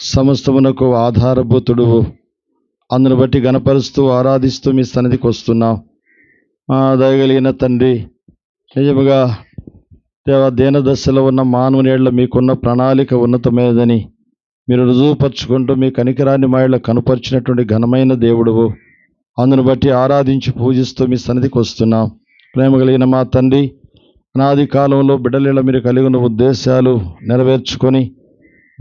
సమస్తమునకు ఆధారభూతుడు అందును బట్టి గణపరుస్తూ ఆరాధిస్తూ మీ సన్నిధికి వస్తున్నాం. మా దయగలిగిన తండ్రి నిజముగా దేవ దీన దశలో ఉన్న మానవునేళ్ళ మీకున్న ప్రణాళిక ఉన్నతమైనదని మీరు రుజువుపరుచుకుంటూ మీ కనికరాన్ని మాయళ్ళ కనుపరిచినటువంటి ఘనమైన దేవుడువు. అందును బట్టి ఆరాధించి పూజిస్తూ మీ సన్నిధికి వస్తున్నాం. ప్రేమ కలిగిన మా తండ్రి అనాది కాలంలో బిడ్డలీల మీరు కలిగి ఉన్న ఉద్దేశాలు నెరవేర్చుకొని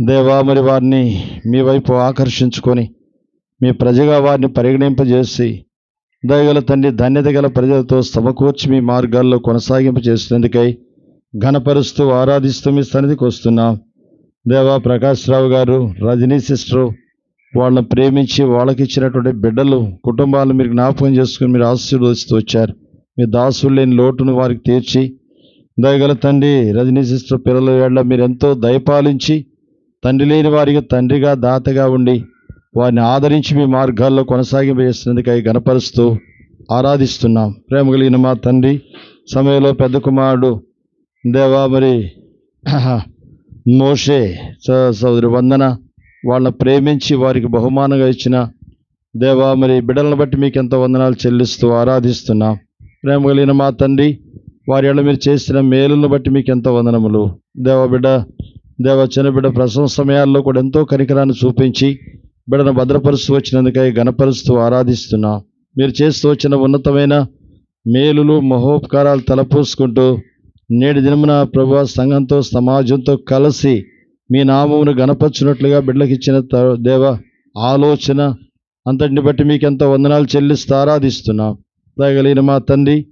దేవా మరి వారిని మీ వైపు ఆకర్షించుకొని మీ ప్రజగా వారిని పరిగణింపజేసి దయగల తండ్రి ధన్యత గల ప్రజలతో సమకూర్చి మీ మార్గాల్లో కొనసాగింపు చేసినందుకై ఘనపరుస్తూ ఆరాధిస్తూ మీ సన్నిధికి వస్తున్నాం. దేవా ప్రకాష్ రావు గారు రజనీ సిస్టరు వాళ్ళని ప్రేమించి వాళ్ళకి ఇచ్చినటువంటి బిడ్డలు కుటుంబాలను మీరు జ్ఞాపకం చేసుకుని మీరు ఆశీర్వదిస్తూ వచ్చారు. మీ దాసులు లేని లోటును వారికి తీర్చి దయగల తండ్రి రజనీ సిస్టర్ పిల్లల వేళ మీరు ఎంతో దయపాలించి తండ్రి లేని వారికి తండ్రిగా దాతగా ఉండి వారిని ఆదరించి మీ మార్గాల్లో కొనసాగింపజేసినందుకై గణపరుస్తూ ఆరాధిస్తున్నాం. ప్రేమ కలిగిన మా తండ్రి సమయంలో పెద్ద కుమారుడు దేవా మరి మోషే సోదరి వందన వాళ్ళని ప్రేమించి వారికి బహుమానంగా ఇచ్చిన దేవా మరి బిడ్డలను బట్టి మీకు ఎంతో వందనాలు చెల్లిస్తూ ఆరాధిస్తున్నాం. ప్రేమ కలిగిన మా తండ్రి వారి మీరు చేసిన మేలును బట్టి మీకు ఎంతో వందనములు. దేవా బిడ్డ దేవ చిన్న బిడ్డ ప్రసవ సమయాల్లో కూడా ఎంతో కనికరాన్ని చూపించి బిడ్డను భద్రపరుస్తూ వచ్చినందుకై గణపరుస్తూ ఆరాధిస్తున్నా. మీరు చేస్తూ వచ్చిన ఉన్నతమైన మేలులు మహోపకారాలు తలపోసుకుంటూ నేటి దినమున ప్రభు సంఘంతో సమాజంతో కలిసి మీ నామమును గణపరచున్నట్లుగా బిడ్డలకు ఇచ్చిన త- దేవ ఆలోచన అంతటిని బట్టి మీకు ఎంతో వందనాలు చెల్లిస్తూ ఆరాధిస్తున్నాం. దయగలిగిన మా తండ్రి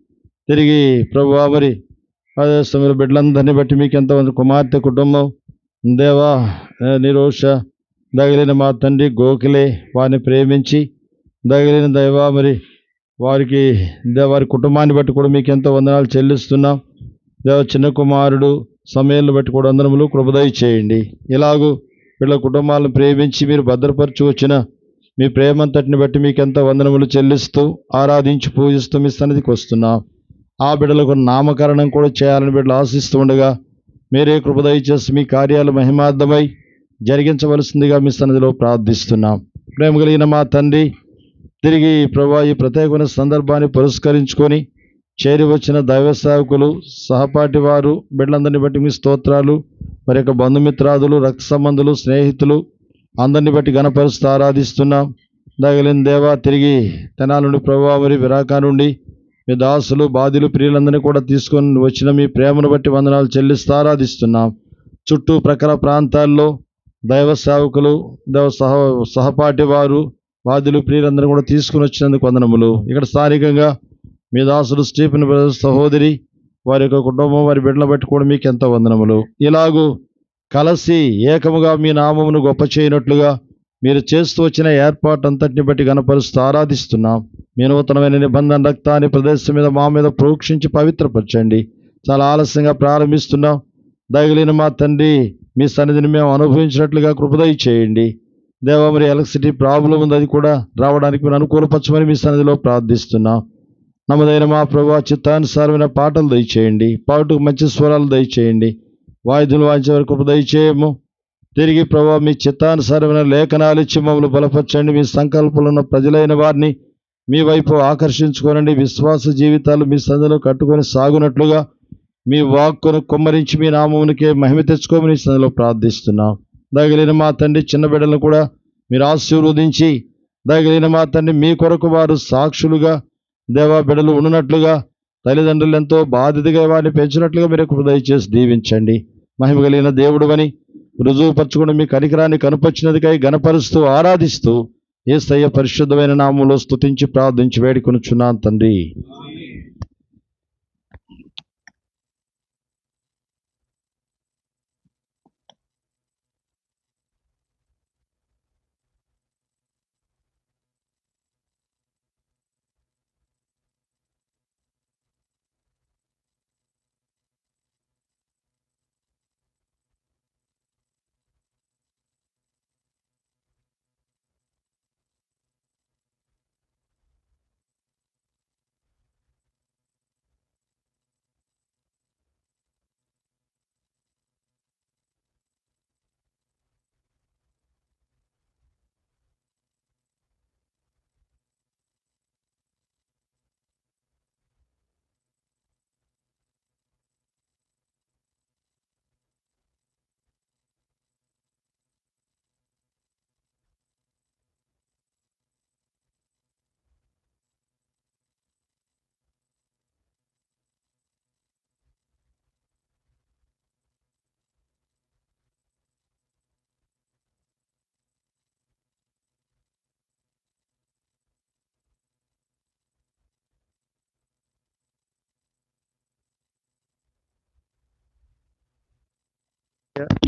తిరిగి ప్రభు మరి అదే సమయంలో బిడ్డలందరినీ బట్టి మీకు ఎంతో కుమార్తె కుటుంబం దేవా నిరోష దగిలిన మా తండ్రి గోఖలే వారిని ప్రేమించి దగిలిన దైవా మరి వారికి వారి కుటుంబాన్ని బట్టి కూడా మీకు ఎంతో వందనాలు చెల్లిస్తున్నాం. దేవ చిన్న కుమారుడు సమయాలను బట్టి కూడా అందరములు కృపదయ చేయండి. ఇలాగూ వీళ్ళ కుటుంబాలను ప్రేమించి మీరు భద్రపరచు వచ్చిన మీ ప్రేమంతటిని బట్టి మీకు ఎంతో వందనములు చెల్లిస్తూ ఆరాధించి పూజిస్తూ మీ సన్నిధికి వస్తున్నాం. ఆ బిడ్డలకు నామకరణం కూడా చేయాలని బిడ్డలు ఆశిస్తూ ఉండగా మీరే కృపదయచేసి మీ కార్యాలు మహిమార్థమై జరిగించవలసిందిగా మీ సన్నిధిలో ప్రార్థిస్తున్నాం. ప్రేమ కలిగిన మా తండ్రి తిరిగి ప్రభా ఈ ప్రత్యేకమైన సందర్భాన్ని పురస్కరించుకొని చేరి వచ్చిన దైవ సేవకులు సహపాఠి వారు బిడ్డలందరిని బట్టి మీ స్తోత్రాలు మరి యొక్క బంధుమిత్రాదులు రక్త సంబంధులు స్నేహితులు అందరిని బట్టి గణపరుస్తూ ఆరాధిస్తున్నాం. దగలిన దేవా తిరిగి తెనాల నుండి ప్రభావ మరి విరాకా నుండి మీ దాసులు బాధ్యులు ప్రియులందరినీ కూడా తీసుకొని వచ్చిన మీ ప్రేమను బట్టి వందనాలు చెల్లిస్తూ ఆరాధిస్తున్నాం. చుట్టూ ప్రక్కల ప్రాంతాల్లో దైవ సేవకులు దైవ సహ సహపాఠి వారు బాధ్యులు ప్రియులందరూ కూడా తీసుకుని వచ్చినందుకు వందనములు. ఇక్కడ స్థానికంగా మీ దాసుడు స్టీఫెన్ బ్రదర్స్ సహోదరి వారి యొక్క కుటుంబం వారి బిడ్డలు బట్టి కూడా మీకు ఎంతో వందనములు. ఇలాగూ కలిసి ఏకముగా మీ నామమును గొప్ప చేయనట్లుగా మీరు చేస్తూ వచ్చిన ఏర్పాటు అంతటిని బట్టి గనపరుస్తూ ఆరాధిస్తున్నాం. మీ నూతనమైన నిబంధన రక్తాన్ని ప్రదేశం మీద మా మీద ప్రోక్షించి పవిత్రపరచండి. చాలా ఆలస్యంగా ప్రారంభిస్తున్నాం. దయగలిగిన మా తండ్రి మీ సన్నిధిని మేము అనుభవించినట్లుగా కృపదయ చేయండి. దేవా మరి ఎలక్ట్రిసిటీ ప్రాబ్లం ఉంది అది కూడా రావడానికి మీరు అనుకూలపరచమని మీ సన్నిధిలో ప్రార్థిస్తున్నాం. నమ్మదైన మా ప్రభు చిత్తానుసారమైన పాటలు దయచేయండి. పాటకు మంచి స్వరాలు దయచేయండి. వాయిద్యులు వాయించే వరకు కృప దయచేయము తిరిగి ప్రభా మీ చిత్తానుసారమైన లేఖనాలు ఇచ్చి మమ్మల్ని బలపరచండి. మీ సంకల్పంలో ఉన్న ప్రజలైన వారిని మీ వైపు ఆకర్షించుకోనండి. విశ్వాస జీవితాలు మీ సందులో కట్టుకొని సాగునట్లుగా మీ వాక్కును కుమ్మరించి మీ నామమునికే మహిమ తెచ్చుకోమని సందులో ప్రార్థిస్తున్నాం. దగిలిన మా తండ్రి చిన్న బిడ్డలను కూడా మీరు ఆశీర్వదించి దగిలిన మా తండ్రి మీ కొరకు వారు సాక్షులుగా దేవా బిడ్డలు ఉన్నట్లుగా తల్లిదండ్రులు ఎంతో బాధ్యతగా వారిని పెంచినట్లుగా మీరు కృప దయచేసి దీవించండి. మహిమ కలిగిన దేవుడు అని రుజువుపరచుకుని మీ కనికరాన్ని కనుపరిచినదికై గణపరుస్తూ ఆరాధిస్తూ ఏసయ్య పరిశుద్ధమైన నామంలో స్తుతించి ప్రార్థించి వేడుకొనుచున్నాను తండ్రి.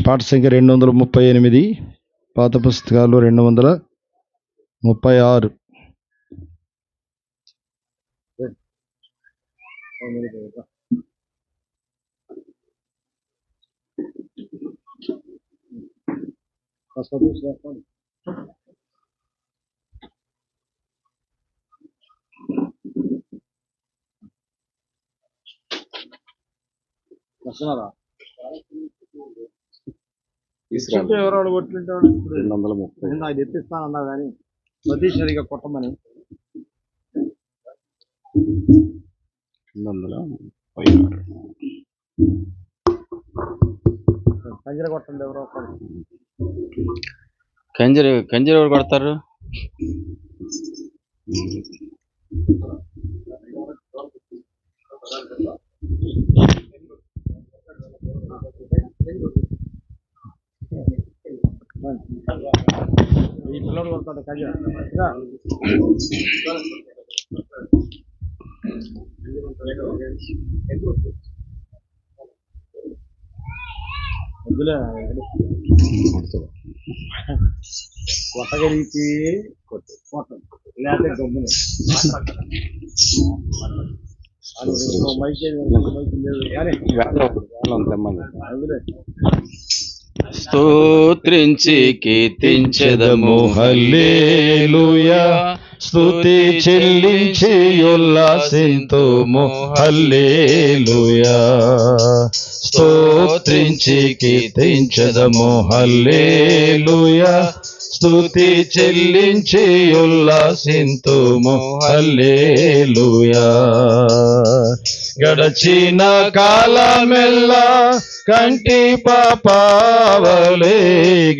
పాట సంఖ్య రెండు వందల ముప్పై ఎనిమిది పాత పుస్తకాలు రెండు వందల ముప్పై ఆరు. ఎవరాడు కొట్టింటాడు? రెండు వందల ముప్పై నాకు తెప్పిస్తానన్నా కానీ సతీష్ సరిగా కొట్టమని. రెండు వందల ముప్పై ఆరు. కంజర కొట్టండి ఎవరో ఒకరు కంజరి కంజరి ఎవరు కొడతారు? ఈ పిల్లడు కొడతాడు కంజర వద్దులే కొట్టగలిగి కొట్టు కొట్టం లేకపోతే గమ్మున మైక్ మైక్ లేదు కానీ వదిలే స్తోత్రించి కీర్తించెదము. హల్లేలుయా. స్తుతి చెల్లించి ఉల్లాసింతుము హల్లేలుయా. స్తోత్రించి కీర్తించదము. హల్లేలుయా. స్తుతి చెల్లించి ఉల్లాసింతుము హల్లేలుయా. గడచిన కాలమెల్లా కంటి పాపావలే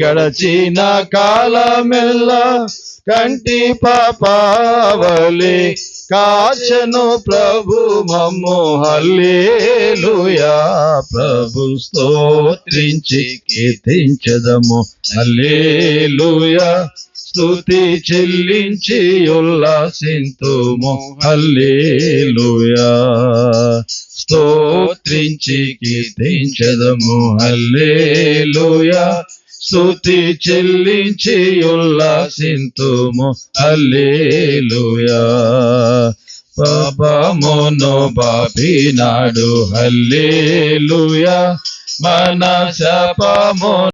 గడచిన కాలమెల్లా కంటి పాపావలే కాచను ప్రభు మమ్ము. హల్లేలుయా ప్రభు స్తోత్రించి కీర్తించదము. హల్లేలుయా స్తుతి చెల్లించి ఉల్లాసింతుము. హల్లేలుయా స్తోత్రించి కీర్తించదము. హల్లేలుయా స్థుతి చెల్లించి ఉల్లాసింతుము హల్లేలుయా. పాపమును బాపినాడు హల్లేలుయా. మన శాపము